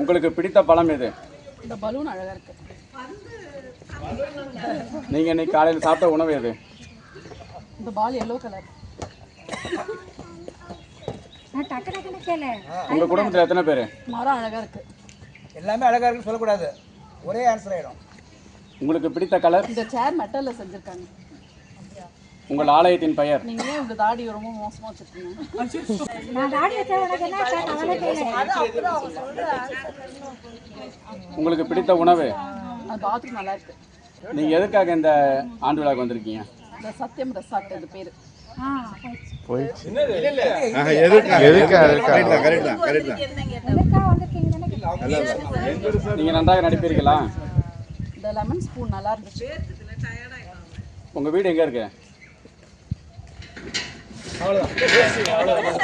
உங்களுக்கு பிடித்த பழம் எது? இந்த பலூன் அழகா இருக்கு. நீங்கள் இன்னைக்கு காலையில் சாப்பிட்ட உணவு எது? இந்த பால் எல்லோ கலர் உங்கள் குடும்பத்தில் எத்தனை பேர்? மரம் அழகா இருக்கு. எல்லாமே அழகாக இருக்குன்னு சொல்லக்கூடாது. ஒரே ஆன்சர் ஆகிடும் உங்களுக்கு பிடித்த கலர் இந்த சேர் மெட்டல்ல செஞ்சிருக்காங்க. உங்கள் ஆலயத்தின் பெயர்? நீங்க உங்க உங்களுக்கு பிடித்த உணவு? நீங்கள் எதுக்காக இந்த ஆண்டு விழாவுக்கு வந்திருக்கீங்க? இந்த சத்யம் ரெசார்ட் இது பேரு. நீங்கள் நன்றாக நடிப்பீர்களா? இந்த லெமன் ஸ்பூன் நல்லா இருந்துச்சு. உங்கள் வீடு எங்கே இருக்கு? 好了我了